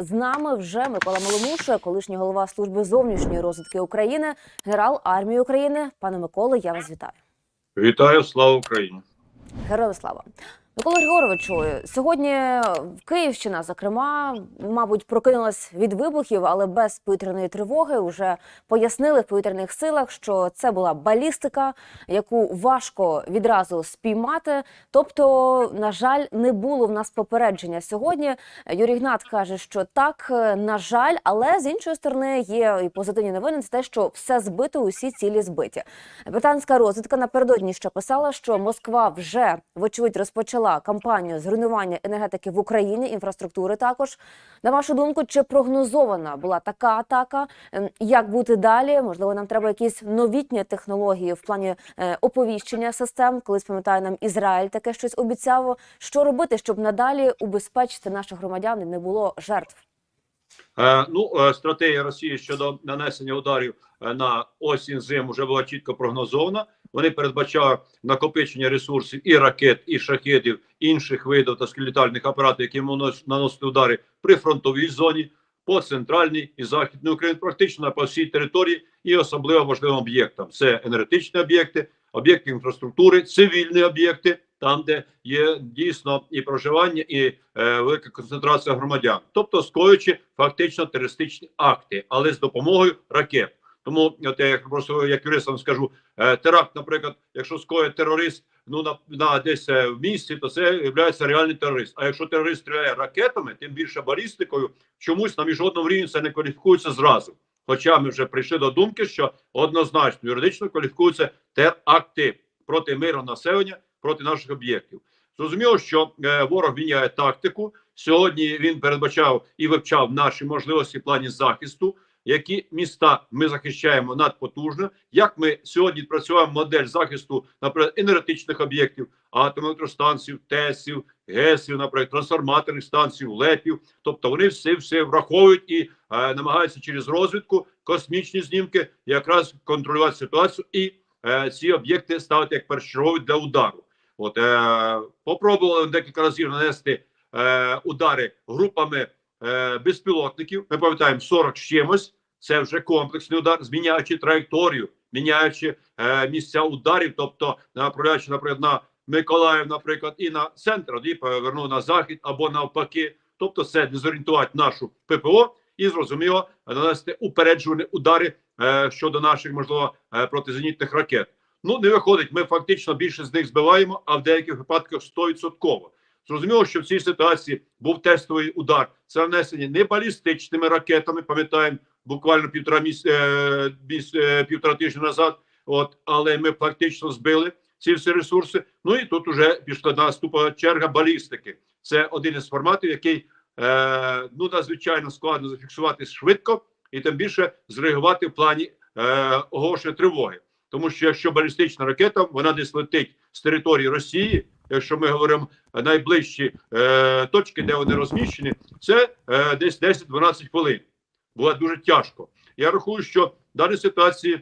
з нами вже Микола Маломуша, колишній голова служби зовнішньої розвідки України, генерал армії України. Пане Миколо, я вас вітаю. Вітаю, слава Україні! Героям слава. Микола Григоровичу, сьогодні Київщина, зокрема, мабуть, прокинулась від вибухів, але без повітряної тривоги. Уже пояснили в повітряних силах, що це була балістика, яку важко відразу спіймати. Тобто, на жаль, не було в нас попередження сьогодні. Юрій Гнат каже, що так, на жаль, але з іншої сторони є і позитивні новини. Це те, що все збито, усі цілі збиті. Британська розвідка напередодні ще писала, що Москва вже вочевидь розпочала кампанію зруйнування енергетики в Україні, інфраструктури також. На вашу думку, чи прогнозована була така атака? Ем, Як бути далі? Можливо, нам треба якісь новітні технології в плані е, оповіщення систем. Колись пам'ятаю, нам Ізраїль таке щось обіцяв. Що робити, щоб надалі убезпечити наших громадян і не було жертв? Е, ну, е, стратегія Росії щодо нанесення ударів на осінь зиму вже була чітко прогнозована. Вони передбачали накопичення ресурсів і ракет, і шахедів, інших видів та літальних апаратів, які нанос- наносили удари при фронтовій зоні, по центральній і західній Україні, практично по всій території, і особливо важливим об'єктам. Це енергетичні об'єкти, об'єкти інфраструктури, цивільні об'єкти, там, де є дійсно і проживання, і е, велика концентрація громадян, тобто скоюючи фактично терористичні акти, але з допомогою ракет. Тому от я просто як юристам скажу, е, теракт, наприклад, якщо скоїть терорист ну на, на десь е, в місті, то це є реальний терорист. А якщо терорист стріляє ракетами, тим більше балістикою, чомусь на міжнародному рівні це не кваліфікується зразу. Хоча ми вже прийшли до думки, що однозначно юридично кваліфікуються теракти проти миру населення, проти наших об'єктів. Зрозуміло, що е, ворог міняє тактику. Сьогодні він передбачав і вивчав наші можливості в плані захисту, які міста ми захищаємо надпотужно. Як ми сьогодні працюємо модель захисту, наприклад, енергетичних об'єктів, атомних ТЕСів, ГЕСів, наприклад, трансформаторних станцій, ЛЕПів. Тобто вони все все враховують і е, намагаються через розвідку, космічні знімки якраз контролювати ситуацію і е, ці об'єкти ставити як першочергові для удару. От е, попробували декілька разів нанести е, удари групами е, безпілотників. Ми пам'ятаємо 40 з чимось. Це вже комплексний удар, зміняючи траєкторію, міняючи е, місця ударів, тобто направляючи, наприклад, на Миколаїв, наприклад, і на центр, тоді повернув на захід або навпаки. Тобто, це дезорієнтувати нашу ППО і зрозуміло нанести упереджувані удари е, щодо наших можливо е, протизенітних ракет. Ну не виходить. Ми фактично більше з них збиваємо, а в деяких випадках 100%. Зрозуміло, що в цій ситуації був тестовий удар. Це нанесення не балістичними ракетами. Пам'ятаємо буквально півтора міс... е, міс... е, півтора тижня назад. От але ми фактично збили ці всі ресурси. Ну і тут вже пішла наступна черга балістики. Це один із форматів, який е, ну надзвичайно складно зафіксувати швидко і тим більше зреагувати в плані е, оголошення тривоги. Тому що якщо балістична ракета, вона десь летить з території Росії. Якщо ми говоримо е, найближчі е, точки, де вони розміщені, це е, десь 10-12 хвилин. Було дуже тяжко. Я рахую, що в даній ситуації в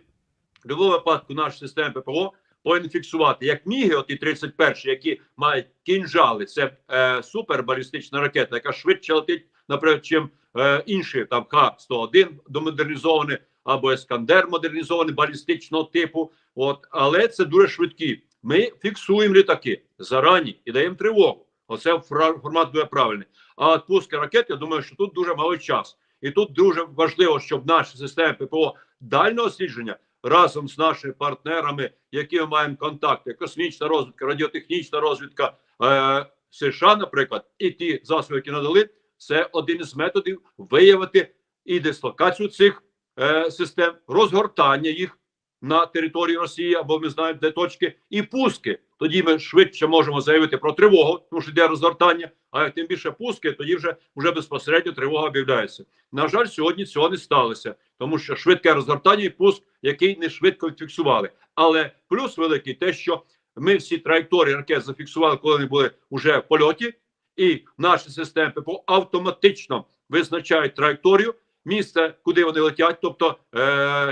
будь-якому випадку наші системи ППО повинні фіксувати як міги, от і 31 які мають кінжали. Це е, супербалістична ракета, яка швидше летить, наприклад, чим е, інші там Х-101 домодернізований або Ескандер модернізований балістичного типу. От, але це дуже швидкі. Ми фіксуємо літаки зарані і даємо тривогу. Оце формат буде правильний. А от пуски ракет, я думаю, що тут дуже малий час. І тут дуже важливо, щоб наші системи ППО дальнього слідження разом з нашими партнерами, які ми маємо контакти, космічна розвідка, радіотехнічна розвідка е, США, наприклад, і ті засоби, які надали, це один із методів виявити і дислокацію цих е, систем, розгортання їх на території Росії, або ми знаємо, де точки, і пуски. Тоді ми швидше можемо заявити про тривогу, тому що йде розгортання. А тим більше пуски, тоді вже вже безпосередньо тривога об'являється. На жаль, сьогодні цього не сталося, тому що швидке розгортання і пуск, який не швидко фіксували. Але плюс великий те, що ми всі траєкторії ракет зафіксували, коли вони були вже в польоті, і наші системи ППО автоматично визначають траєкторію, місце, куди вони летять, тобто е,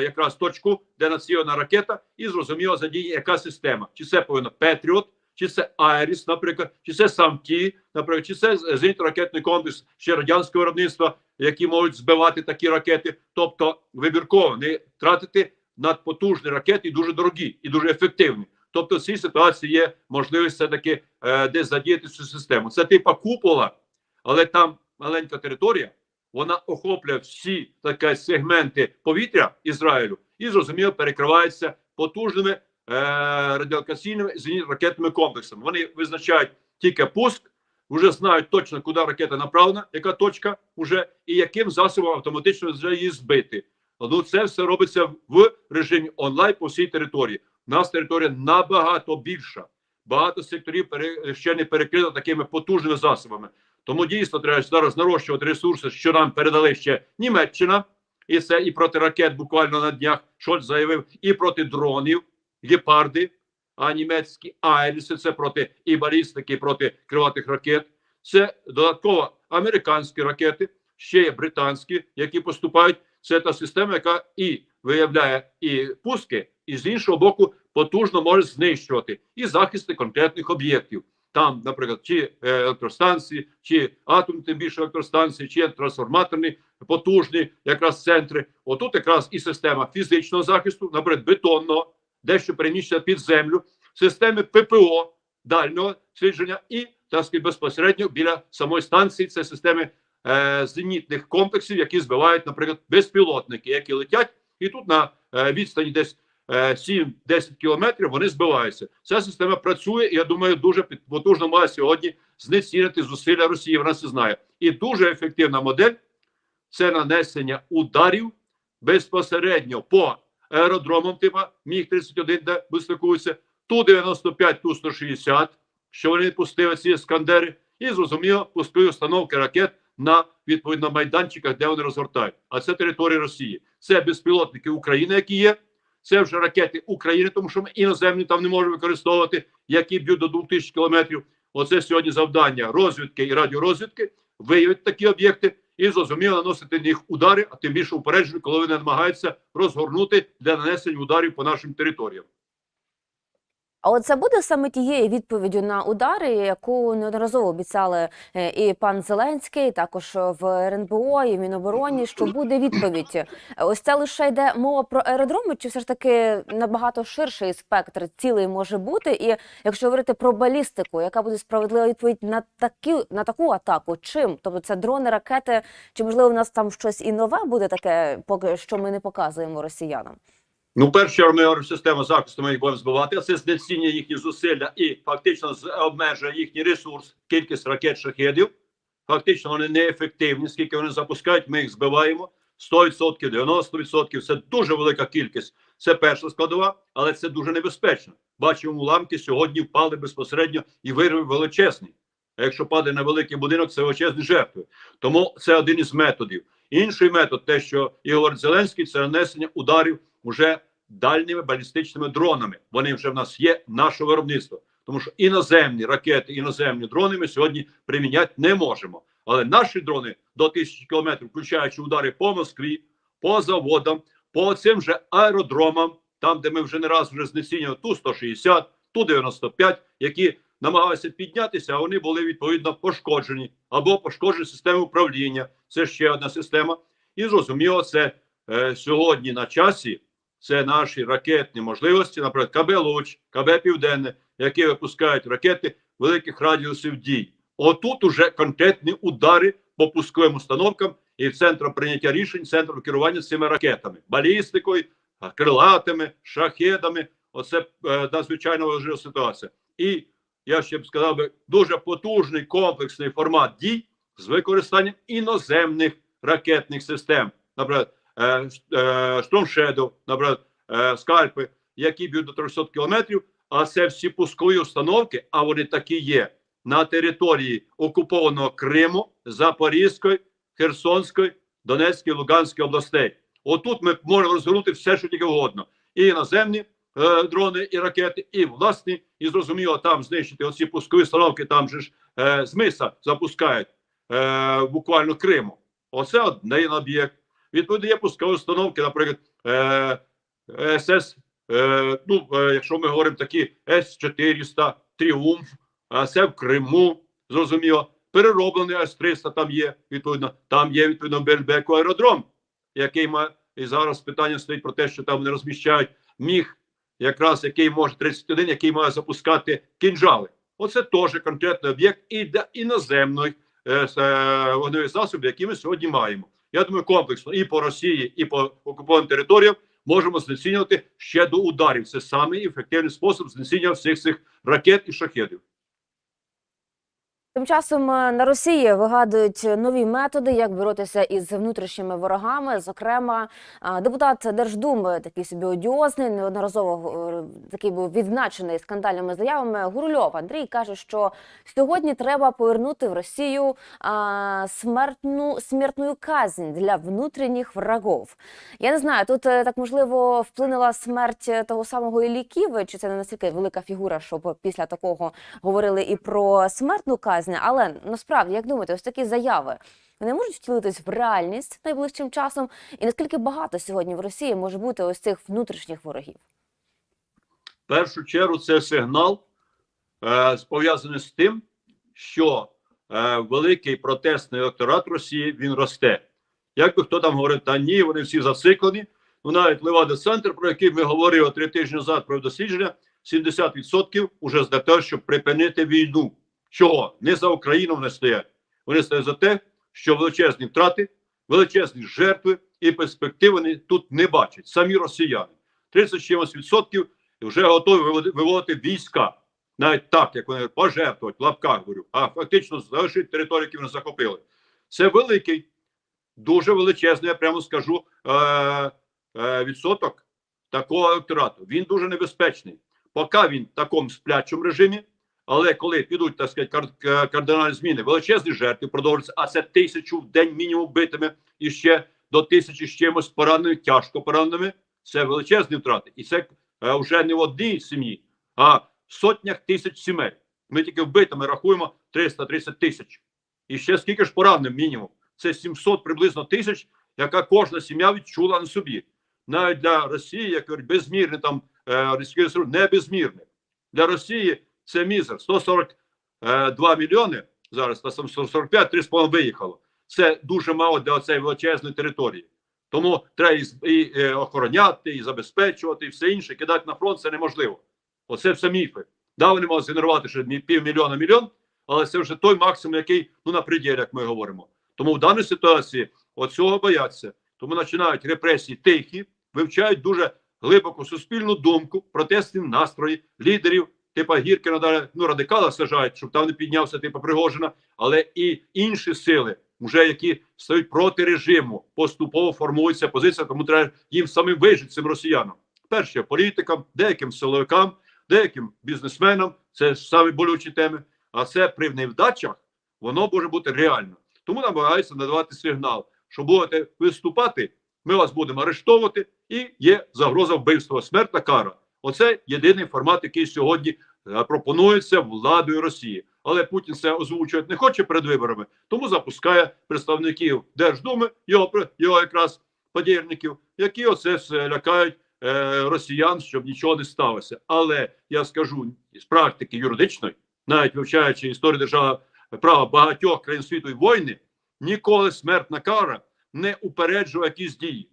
якраз точку, де націлена ракета, і зрозуміло задіє яка система. Чи це повинна Петріот, чи це Айріс, наприклад, чи це Самті, наприклад, чи це зенітно-ракетний комплекс ще радянського виробництва, які можуть збивати такі ракети, тобто вибірково не тратити надпотужні ракети і дуже дорогі і дуже ефективні. Тобто, в цій ситуації є можливість все таки е, десь задіяти цю систему. Це типа купола, але там маленька територія, вона охоплює всі такі сегменти повітря Ізраїлю і зрозуміло перекривається потужними е, радіолокаційними зенітно-ракетними комплексами. Вони визначають тільки пуск, вже знають точно, куди ракета направлена, яка точка вже і яким засобом автоматично вже її збити. Ну це все робиться в режимі онлайн по всій території. У нас територія набагато більша. Багато секторів ще не перекрито такими потужними засобами. Тому дійсно треба зараз нарощувати ресурси, що нам передали ще Німеччина, і це і проти ракет буквально на днях Шольц заявив, і проти дронів, гепарди, а німецькі айріси це проти і балістики, і проти криватих ракет. Це додатково американські ракети, ще є британські, які поступають. Це та система, яка і виявляє і пуски, і з іншого боку потужно може знищувати і захисти конкретних об'єктів. Там, наприклад, чи е, електростанції, чи атомні тим більше електростанції, чи трансформаторні потужні якраз центри. Отут якраз і система фізичного захисту, наприклад, бетонного, дещо переміщена під землю, системи ППО дальнього слідження і так сказати, безпосередньо біля самої станції. Це системи е, зенітних комплексів, які збивають, наприклад, безпілотники, які летять, і тут на е, відстані десь 7-10 кілометрів вони збиваються. Ця система працює, і я думаю, дуже потужно має сьогодні знецінити зусилля Росії. Вона це знає. І дуже ефективна модель це нанесення ударів безпосередньо по аеродромам, типу Міг 31 де вистикуються, ту 95 ту 160 що вони пустили ці іскандери, і зрозуміло, пускали установки ракет на відповідно майданчиках, де вони розгортають. А це територія Росії. Це безпілотники України, які є. Це вже ракети України, тому що ми іноземні там не можемо використовувати, які б'ють до 2000 кілометрів. Оце сьогодні завдання розвідки і радіорозвідки виявити такі об'єкти і зрозуміло наносити на них удари, а тим більше упередження, коли вони намагаються розгорнути для нанесення ударів по нашим територіям. А от це буде саме тією відповіддю на удари, яку неодноразово обіцяли е, і пан Зеленський, також в РНБО, і в Мінобороні, що буде відповідь. Ось це лише йде мова про аеродроми, чи все ж таки набагато ширший спектр цілей може бути? І якщо говорити про балістику, яка буде справедлива відповідь на такі на таку атаку? Чим? Тобто це дрони, ракети, чи можливо в нас там щось і нове буде таке, поки що ми не показуємо росіянам? Ну, перше, ми говоримо, система захисту ми їх будемо збивати, це знецінює їхні зусилля і фактично обмежує їхній ресурс, кількість ракет шахедів. Фактично вони неефективні. Скільки вони запускають, ми їх збиваємо. 100%, 90% це дуже велика кількість. Це перша складова, але це дуже небезпечно. Бачимо, уламки сьогодні впали безпосередньо і вирив величезний. А якщо падає на великий будинок, це величезні жертви. Тому це один із методів. Інший метод, те, що і говорить Зеленський, це нанесення ударів уже дальніми балістичними дронами. Вони вже в нас є наше виробництво. Тому що іноземні ракети, іноземні дрони ми сьогодні приміняти не можемо. Але наші дрони до тисячі кілометрів, включаючи удари по Москві, по заводам, по цим же аеродромам, там, де ми вже не раз вже знецінювали ту 160, ту 95, які намагалися піднятися, а вони були відповідно пошкоджені або пошкоджені системи управління. Це ще одна система. І зрозуміло, це е, сьогодні на часі. Це наші ракетні можливості, наприклад, КБ Луч, КБ Південне, які випускають ракети великих радіусів дій. Отут уже конкретні удари по пусковим установкам і центром прийняття рішень, центром керування цими ракетами, балістикою, крилатими, шахедами. Оце е, надзвичайно важлива ситуація. І я ще б сказав би дуже потужний комплексний формат дій з використанням іноземних ракетних систем, наприклад, е, Storm наприклад, е, скальпи, які б'ють до 300 кілометрів. А це всі пускові установки, а вони такі є на території окупованого Криму, Запорізької, Херсонської, Донецької, Луганської областей. Отут ми можемо розгорнути все, що тільки угодно. І іноземні е, дрони, і ракети, і власні, і зрозуміло, там знищити оці пускові установки, там же ж е, з миса запускають е, буквально Криму. Оце один об'єкт. Відповідно, є пускові установки, наприклад, е, СС, е, ну, е, якщо ми говоримо такі С-400, Тріумф, а це в Криму, зрозуміло. Перероблений С-300 там є, відповідно, там є відповідно Бельбеку аеродром, який має, і зараз питання стоїть про те, що там не розміщають міг, якраз який може 31, який має запускати кінжали. Оце теж конкретний об'єкт і для іноземної е, е, вогневих засобів, які ми сьогодні маємо. Я думаю, комплексно і по Росії, і по окупованим територіям можемо знецінювати ще до ударів. Це самий ефективний спосіб знецінення всіх цих ракет і шахедів. Тим часом е, на Росії вигадують нові методи, як боротися із внутрішніми ворогами. Зокрема, е, депутат Держдуми, такий собі одіозний, неодноразово е, такий був відзначений скандальними заявами. Гурльов Андрій каже, що сьогодні треба повернути в Росію смертну смертну казнь для внутрішніх врагов. Я не знаю, тут е, так можливо вплинула смерть того самого Іллі Ківи, чи це не настільки велика фігура, щоб після такого говорили і про смертну казнь. Але насправді, як думаєте, ось такі заяви вони можуть втілитись в реальність найближчим часом? І наскільки багато сьогодні в Росії може бути ось цих внутрішніх ворогів? В першу чергу це сигнал, е, пов'язаний з тим, що е, великий протестний електорат Росії він росте. Як би хто там говорив, та ні, вони всі зациклені. Ну навіть Левада Центр, про який ми говорили три тижні назад про дослідження, 70% уже за те, щоб припинити війну. Чого? Не за Україну вони стоять. Вони стоять за те, що величезні втрати, величезні жертви і перспективи вони тут не бачать. Самі росіяни. 30 з чимось вже готові виводити війська. Навіть так, як вони пожертвувати, в лапках говорю, а фактично залишити територію, які вони захопили. Це великий, дуже величезний, я прямо скажу, е- е- відсоток такого електорату. Він дуже небезпечний. Поки він в такому сплячому режимі, але коли підуть, так сказати, кар- кардинальні зміни, величезні жертви продовжуються, а це тисячу в день мінімум битими і ще до тисячі з чимось пораненими, тяжко пораненими. Це величезні втрати. І це е, вже не в одній сім'ї, а в сотнях тисяч сімей. Ми тільки вбитими рахуємо 330 тисяч. І ще скільки ж пораненим мінімум? Це 700 приблизно тисяч, яка кожна сім'я відчула на собі. Навіть для Росії, як говорять, безмірне там е, не безмірне. Для Росії це мізер. 142 мільйони зараз, та 145, 3,5 виїхало. Це дуже мало для цієї величезної території. Тому треба і, е, охороняти, і забезпечувати, і все інше. Кидати на фронт це неможливо. Оце все міфи. Да, вони можуть згенерувати ще мі- півмільйона мільйон, але це вже той максимум, який ну на пределі, як ми говоримо. Тому в даній ситуації оцього бояться. Тому починають репресії тихі, вивчають дуже глибоку суспільну думку, протестні настрої лідерів, типа Гіркіна, далі, ну радикала сажають, щоб там не піднявся типа Пригожина, але і інші сили, вже які стають проти режиму, поступово формується позиція, тому треба їм самим вижити цим росіянам. Перше політикам, деяким силовикам, деяким бізнесменам це ж самі болючі теми. А це при невдачах воно може бути реально. Тому намагаються надавати сигнал, що будете виступати, ми вас будемо арештовувати, і є загроза вбивства, смертна кара. Оце єдиний формат, який сьогодні е, пропонується владою Росії. Але Путін це озвучувати не хоче перед виборами, тому запускає представників Держдуми, його його якраз подільників, які оце все лякають е, росіян, щоб нічого не сталося. Але я скажу з практики юридичної, навіть вивчаючи історію держави права багатьох країн світу і війни, ніколи смертна кара не упереджувала якісь дії.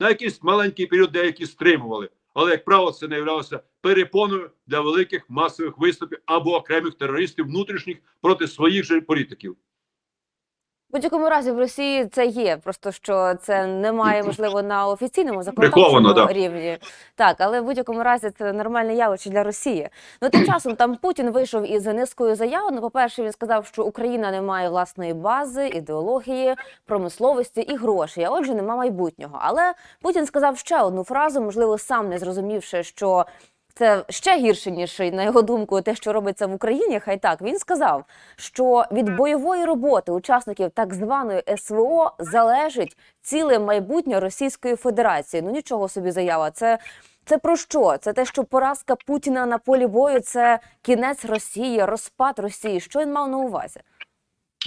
На якийсь маленький період деякі стримували, але як правило, це не являлося перепоною для великих масових виступів або окремих терористів внутрішніх проти своїх же політиків. Будь-якому разі в Росії це є, просто що це немає можливо на офіційному законодавчому да. рівні. Так, але в будь-якому разі це нормальне явище для Росії. Ну тим часом там Путін вийшов із низкою заяв. Ну, по-перше, він сказав, що Україна не має власної бази, ідеології, промисловості і грошей. А отже, нема майбутнього. Але Путін сказав ще одну фразу, можливо, сам не зрозумівши, що. Це ще гірше ніж на його думку, те, що робиться в Україні. Хай так він сказав, що від бойової роботи учасників так званої СВО залежить ціле майбутнє Російської Федерації. Ну нічого собі заява. Це, це про що? Це те, що поразка Путіна на полі бою це кінець Росії, розпад Росії. Що він мав на увазі?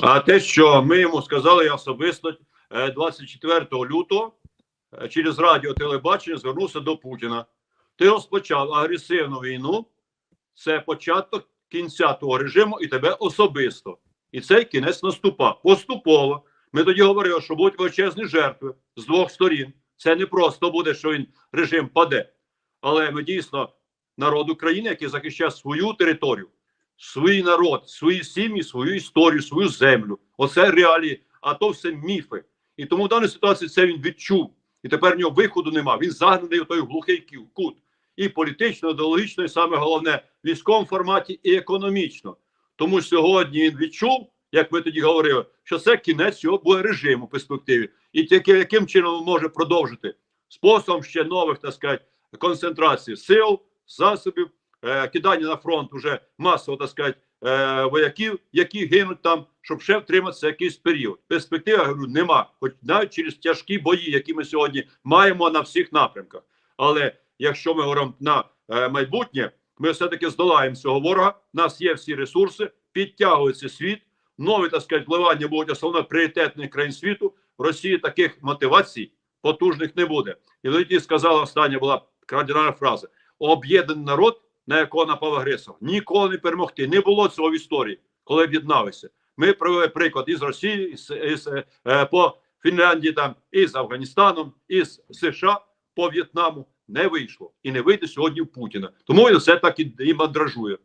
А те, що ми йому сказали, я особисто е, 24 лютого е, через радіо телебачення звернувся до Путіна. Ти розпочав агресивну війну. Це початок кінця того режиму і тебе особисто. І цей кінець наступав поступово. Ми тоді говорили, що будуть величезні жертви з двох сторін. Це не просто буде, що він режим паде. Але ми дійсно народ України, який захищає свою територію, свій народ, свої сім'ї, свою історію, свою землю. Оце реалії, а то все міфи. І тому в даній ситуації це він відчув. І тепер в нього виходу нема. Він загнаний в той глухий кут. І політично, ідеологічно, і саме головне в військовому форматі, і економічно. Тому сьогодні він відчув, як ми тоді говорили, що це кінець його буде режиму в перспективі. І тільки яким чином він може продовжити способом ще нових, так сказати, концентрації сил, засобів, е, кидання на фронт уже масово, так сказати, е, вояків, які гинуть там, щоб ще втриматися якийсь період. Перспективи, я говорю, нема, хоч навіть через тяжкі бої, які ми сьогодні маємо на всіх напрямках. Але якщо ми говоримо на е, майбутнє, ми все-таки здолаємо цього ворога. У нас є всі ресурси, підтягується світ. Нові так сказати, вливання будуть основно пріоритетних країн світу. В Росії таких мотивацій потужних не буде. І тоді сказала остання була кардинальна фраза: об'єднаний народ, на якого напав агресор, ніколи не перемогти. Не було цього в історії, коли об'єдналися. Ми привели приклад із Росії, із, із е, по Фінляндії, там із Афганістаном, із США по В'єтнаму не вийшло і не вийде сьогодні в Путіна. Тому він все так і, і мандражує.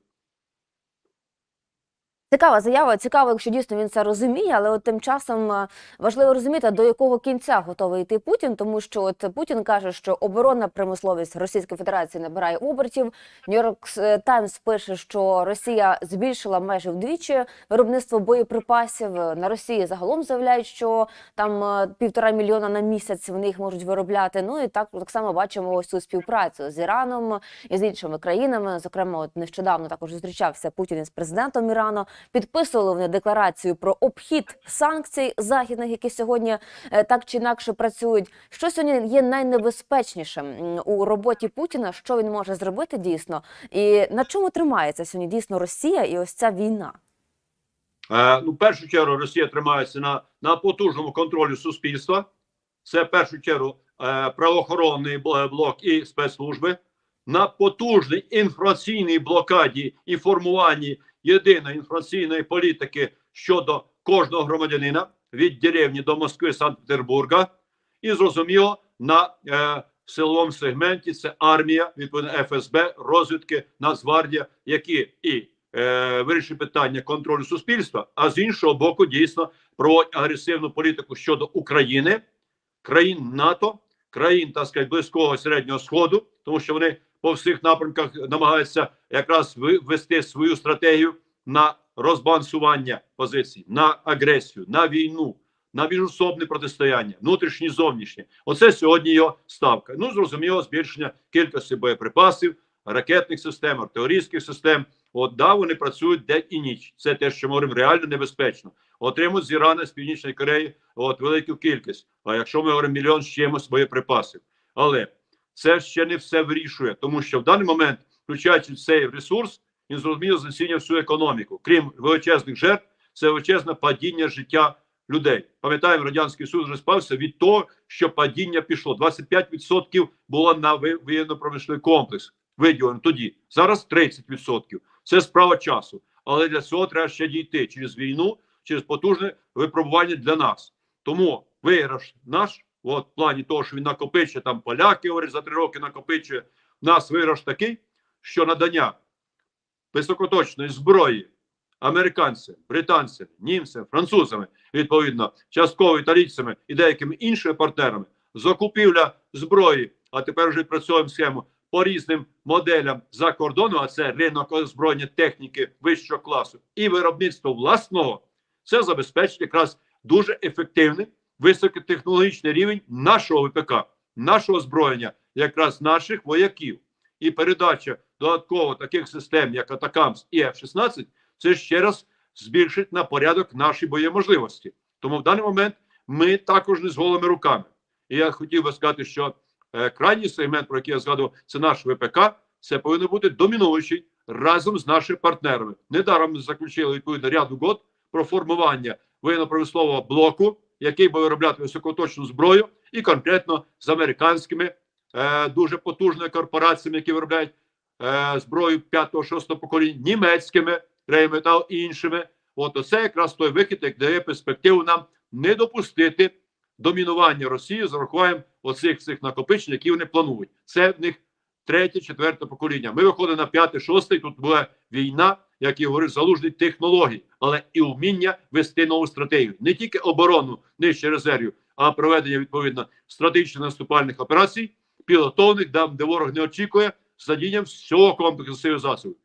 Цікава заява. Цікаво, якщо дійсно він це розуміє, але от тим часом е, важливо розуміти, до якого кінця готовий йти Путін, тому що от Путін каже, що оборонна промисловість Російської Федерації набирає обертів. Нью-Йорк Таймс пише, що Росія збільшила майже вдвічі виробництво боєприпасів. На Росії загалом заявляють, що там е, півтора мільйона на місяць вони їх можуть виробляти. Ну і так так само бачимо ось цю співпрацю з Іраном і з іншими країнами. Зокрема, от нещодавно також зустрічався Путін із президентом Ірану. Підписували вони декларацію про обхід санкцій західних, які сьогодні е, так чи інакше працюють. Що сьогодні є найнебезпечнішим у роботі Путіна? Що він може зробити дійсно? І на чому тримається сьогодні дійсно Росія і ось ця війна? Е, ну, в першу чергу Росія тримається на, на потужному контролі суспільства. Це в першу чергу е, правоохоронний блок і спецслужби. На потужній інформаційній блокаді і формуванні єдиної інформаційної політики щодо кожного громадянина від деревні до Москви, Санкт-Петербурга. І зрозуміло, на е, силовому сегменті це армія, відповідно ФСБ, розвідки, Нацгвардія, які і е, вирішують питання контролю суспільства, а з іншого боку, дійсно проводять агресивну політику щодо України, країн НАТО, країн так сказати, близького середнього сходу, тому що вони по всіх напрямках намагаються якраз ввести свою стратегію на розбалансування позицій, на агресію, на війну, на міжособне протистояння, внутрішнє, зовнішнє. Оце сьогодні його ставка. Ну зрозуміло, збільшення кількості боєприпасів, ракетних систем, артилерійських систем. От да, вони працюють день і ніч. Це те, що ми говоримо, реально небезпечно. Отримують з Ірана, з Північної Кореї от велику кількість. А якщо ми говоримо мільйон з чимось боєприпасів, але це ще не все вирішує, тому що в даний момент, включаючи цей ресурс, він зрозуміло знецінює всю економіку. Крім величезних жертв, це величезне падіння життя людей. Пам'ятаємо, радянський Союз розпався від того, що падіння пішло. 25% було на ви- воєнно-промисловий комплекс виділено тоді. Зараз 30%. Це справа часу. Але для цього треба ще дійти через війну, через потужне випробування для нас. Тому виграш наш, от в плані того, що він накопичує там поляки, говорять, за три роки накопичує. В нас виграш такий, що надання високоточної зброї американцям, британцям, німцям, французами, відповідно, частково італійцями і деякими іншими партнерами, закупівля зброї, а тепер вже працюємо схему по різним моделям за кордону, а це ринок озброєння техніки вищого класу і виробництво власного, це забезпечить якраз дуже ефективний високотехнологічний рівень нашого ВПК, нашого озброєння, якраз наших вояків. І передача додатково таких систем, як Атакамс і F-16, це ще раз збільшить на порядок наші боєможливості. Тому в даний момент ми також не з голими руками. І я хотів би сказати, що е, крайній сегмент, про який я згадував, це наш ВПК. Це повинен бути домінуючий разом з нашими партнерами. Недаром ми заключили відповідно ряд угод про формування воєнно-промислового блоку, який буде виробляти високоточну зброю, і конкретно з американськими е, дуже потужними корпораціями, які виробляють е, зброю 5-6 покоління, німецькими Рейметал і іншими. От оце якраз той вихід, як дає перспективу нам не допустити домінування Росії з урахуванням оцих цих накопичень, які вони планують. Це в них третє, четверте покоління. Ми виходимо на п'яте, шосте. Тут була війна, як і говорив, залужний технологій, але і вміння вести нову стратегію. Не тільки оборону нижче резервів, а проведення відповідно стратегічно наступальних операцій, пілотованих, там, де ворог не очікує, з задінням всього комплексу сил засобів.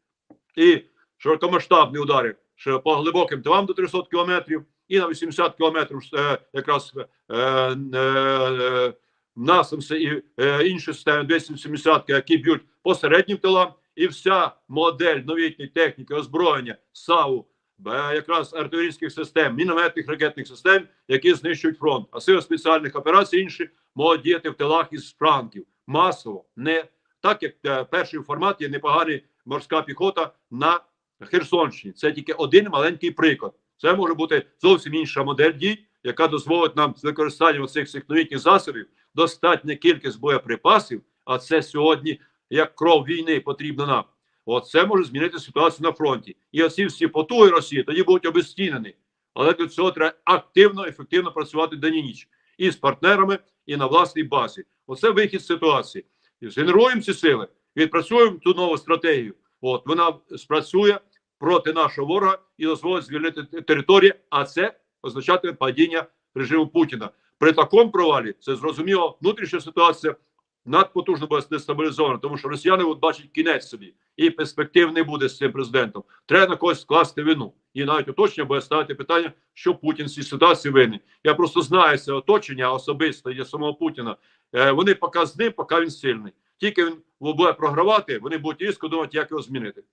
І широкомасштабні удари що по глибоким тилам до 300 кілометрів і на 80 кілометрів е, якраз е, е, е, і е, інші системи 270 які б'ють по середнім тилам, і вся модель новітньої техніки озброєння САУ, якраз артилерійських систем, мінометних ракетних систем, які знищують фронт. А сили спеціальних операцій інші можуть діяти в тилах із франків масово, не так як е, перший формат є непоганий морська піхота на Херсонщині. Це тільки один маленький приклад. Це може бути зовсім інша модель дій, яка дозволить нам з використанням цих всіх новітніх засобів достатня кількість боєприпасів. А це сьогодні як кров війни потрібно нам. От це може змінити ситуацію на фронті. І оці всі потуги Росії тоді будуть обезцінені. Але для цього треба активно, ефективно працювати день і ніч і з партнерами, і на власній базі. Оце вихід з ситуації. Згенеруємо ці сили, відпрацюємо ту нову стратегію. От вона спрацює проти нашого ворога і дозволить звільнити те- територію, а це означатиме падіння режиму Путіна. При такому провалі це зрозуміло, внутрішня ситуація надпотужно буде дестабілізована, тому що росіяни бачать кінець собі, і перспектив не буде з цим президентом. Треба на когось скласти вину. І навіть оточення буде ставити питання, що Путін в цій ситуації винний. Я просто знаю це оточення особисто є самого Путіна. Е, вони поки поки він сильний. Тільки він буде програвати, вони будуть різко думати, як його змінити.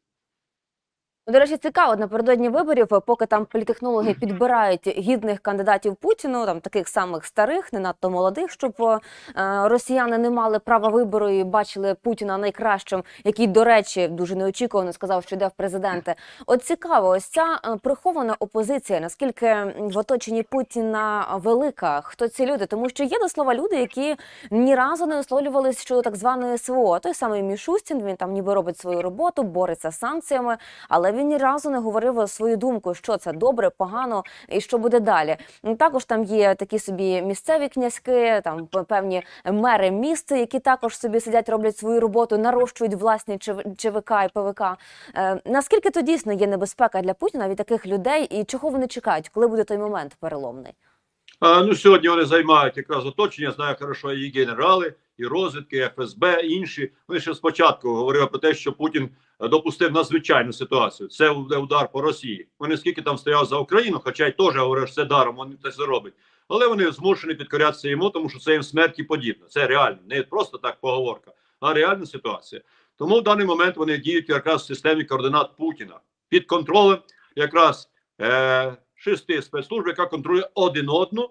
До речі, цікаво, напередодні виборів, поки там політехнологи підбирають гідних кандидатів Путіну, там таких самих старих, не надто молодих, щоб е, росіяни не мали права вибору і бачили Путіна найкращим, який, до речі, дуже неочікувано сказав, що йде в президенти. От цікаво, ось ця е, прихована опозиція, наскільки в оточенні Путіна велика, хто ці люди? Тому що є до слова люди, які ні разу не висловлювалися щодо так званої СВО. Той самий Мішустін, він там ніби робить свою роботу, бореться з санкціями, але він ні разу не говорив свою думку, що це добре, погано і що буде далі. Ну, Також там є такі собі місцеві князьки, там певні мери міст, які також собі сидять, роблять свою роботу, нарощують власні ЧВ- ЧВК і ПВК. Е, наскільки то дійсно є небезпека для Путіна від таких людей, і чого вони чекають, коли буде той момент переломний? А, ну, сьогодні вони займають якраз оточення. Знаю хорошо і генерали, і розвідки, ФСБ, і інші. Вони ще спочатку говорили про те, що Путін е, допустив надзвичайну ситуацію. Це удар по Росії. Вони скільки там стояв за Україну, хоча й теж говорив, що це даром, вони це зробить. Але вони змушені підкорятися йому, тому що це їм смерті подібно. Це реально, не просто так поговорка, а реальна ситуація. Тому в даний момент вони діють якраз в системі координат Путіна під контролем якраз е, шести спецслужб, яка контролює один одну,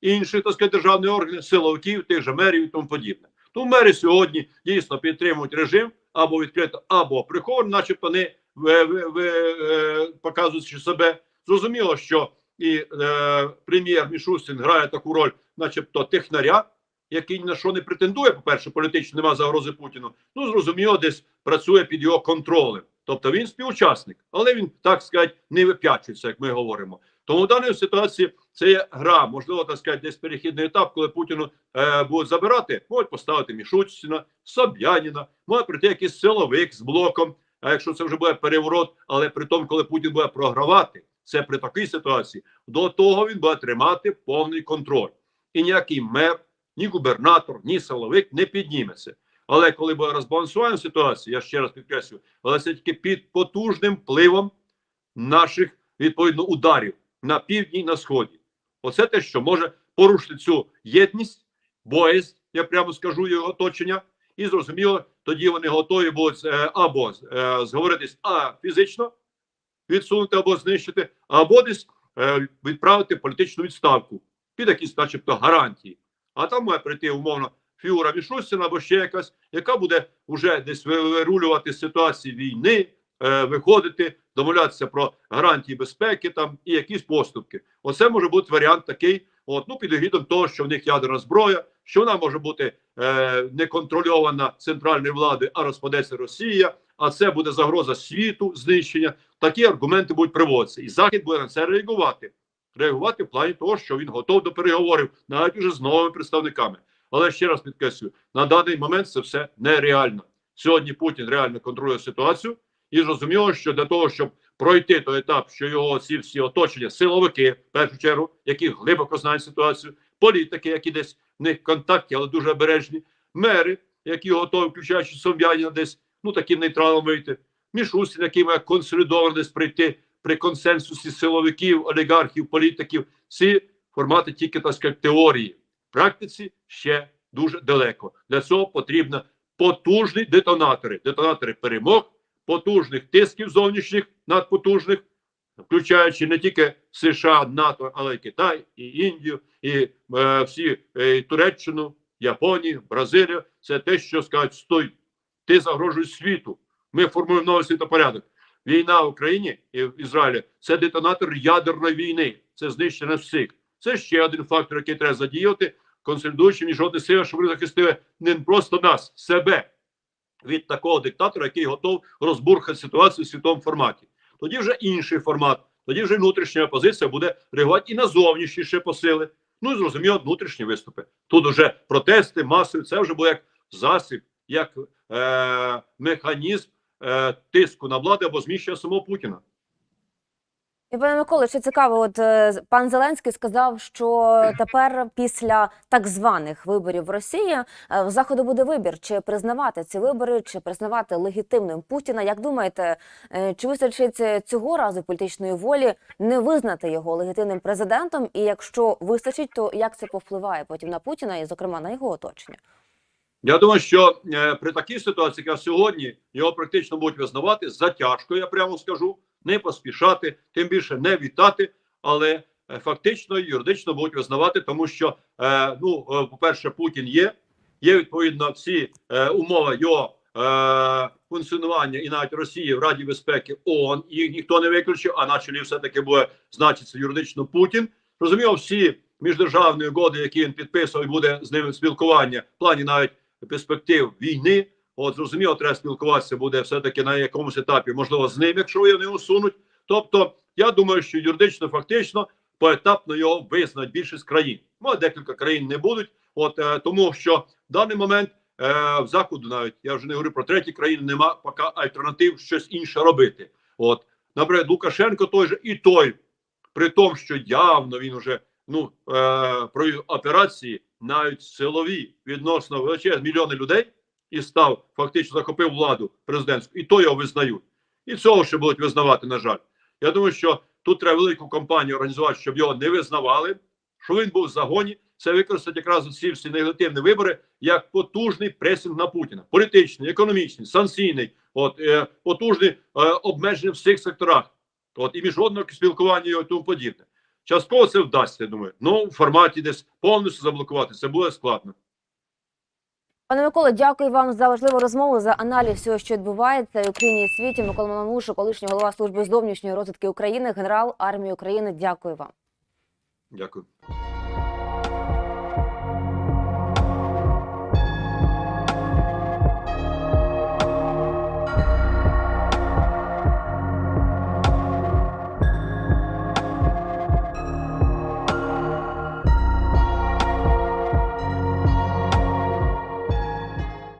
інші так сказати, державні органи, силовиків, тих же мерів і тому подібне. Тому мери сьогодні дійсно підтримують режим або відкрито, або приховано, начебто ви, е, показуючи себе. Зрозуміло, що і е, прем'єр Мішустін грає таку роль, начебто, технаря, який на що не претендує. По перше, політично нема загрози Путіну. Ну зрозуміло, десь працює під його контролем. Тобто він співучасник, але він так сказати не вип'ячується, як ми говоримо. Тому в даній ситуації це є гра, можливо, так сказати, десь перехідний етап, коли Путіну е, будуть забирати, можуть поставити Мішустіна, Соб'яніна, може прийти якийсь силовик з блоком. А якщо це вже буде переворот, але при тому, коли Путін буде програвати, це при такій ситуації, до того він буде тримати повний контроль. І ніякий мер, ні губернатор, ні силовик не підніметься. Але коли буде розбалансування ситуації, я ще раз підкреслюю, але це тільки під потужним впливом наших відповідно ударів на півдні і на сході. Оце те, що може порушити цю єдність, боязь, я прямо скажу його оточення, і зрозуміло, тоді вони готові будуть е, або е, зговоритись а фізично відсунути або знищити, або десь е, відправити політичну відставку під якісь, начебто, гарантії. А там має прийти умовно фігура Мішустіна або ще якась, яка буде вже десь вирулювати з ситуації війни, е, виходити, домовлятися про гарантії безпеки там і якісь поступки. Оце може бути варіант такий. От, ну, під егідом того, що в них ядерна зброя, що вона може бути е, не контрольована центральною владою, а розпадеться Росія, а це буде загроза світу, знищення. Такі аргументи будуть приводитися, і захід буде на це реагувати. Реагувати в плані того, що він готов до переговорів, навіть уже з новими представниками. Але ще раз підкреслюю, на даний момент це все нереально. Сьогодні Путін реально контролює ситуацію, і зрозуміло, що для того, щоб пройти той етап, що його ці всі оточення, силовики, в першу чергу, які глибоко знають ситуацію, політики, які десь в них контакті, але дуже обережні, мери, які готові, включаючи Соб'яніна, десь ну таким нейтралом вийти, Мішустін, який має консолідовано десь прийти при консенсусі силовиків, олігархів, політиків. Ці формати тільки так сказати, теорії. В практиці ще дуже далеко. Для цього потрібно потужні детонатори, детонатори перемог, потужних тисків зовнішніх надпотужних, включаючи не тільки США, НАТО, але й Китай, і Індію, і е, всі е, і Туреччину, Японію, Бразилію. Це те, що скажуть, стой, ти загрожуєш світу. Ми формуємо новий світопорядок. Війна в Україні і в Ізраїлі це детонатор ядерної війни, це знищення всіх. Це ще один фактор, який треба задіяти, консолідуючи міжнародні сили, щоб захистили не просто нас, себе від такого диктатора, який готов розбурхати ситуацію в світовому форматі. Тоді вже інший формат, тоді вже внутрішня опозиція буде реагувати і на зовнішні ще посили. Ну і зрозуміло, внутрішні виступи. Тут вже протести масові, це вже буде як засіб, як е- механізм е- тиску на владу або зміщення самого Путіна. І пане Миколе, ще цікаво, от е, пан Зеленський сказав, що тепер після так званих виборів в Росії е, в заходу буде вибір, чи признавати ці вибори, чи признавати легітимним Путіна. Як думаєте, е, чи вистачить цього разу політичної волі не визнати його легітимним президентом? І якщо вистачить, то як це повпливає потім на Путіна і, зокрема, на його оточення? Я думаю, що при такій ситуації, яка сьогодні його практично будуть визнавати затяжко, я прямо скажу, не поспішати, тим більше не вітати, але е, фактично юридично будуть визнавати, тому що е, ну, е, по-перше, Путін є, є відповідно всі умови його функціонування і навіть Росії в Раді безпеки ООН, їх ніхто не виключив, а на чолі все таки буде значитися юридично Путін. Розуміло, всі міждержавні угоди, які він підписував, і буде з ними спілкування в плані навіть перспектив війни. От зрозуміло, треба спілкуватися буде все-таки на якомусь етапі, можливо, з ним, якщо його не усунуть. Тобто, я думаю, що юридично, фактично, поетапно його визнають більшість країн. Може, декілька країн не будуть. От е, тому, що в даний момент е, в заходу, навіть я вже не говорю про треті країни, нема поки альтернатив щось інше робити. От, наприклад, Лукашенко той же і той, при тому, що явно він уже ну е, про операції навіть силові відносно величезні мільйони людей і став фактично захопив владу президентську, і то його визнають. І цього ще будуть визнавати, на жаль. Я думаю, що тут треба велику кампанію організувати, щоб його не визнавали, що він був в загоні. Це використати якраз ці всі негативні вибори як потужний пресинг на Путіна, політичний, економічний, санкційний, от е, потужний е, обмеження в всіх секторах, от і міжнародного спілкування і тому подібне. Частково це вдасться, я думаю. Ну в форматі десь повністю заблокувати це буде складно. Пане Миколо, дякую вам за важливу розмову, за аналіз всього, що відбувається в Україні і світі. Микола Мамуша, колишній голова служби зовнішньої розвідки України, генерал армії України. Дякую вам. Дякую.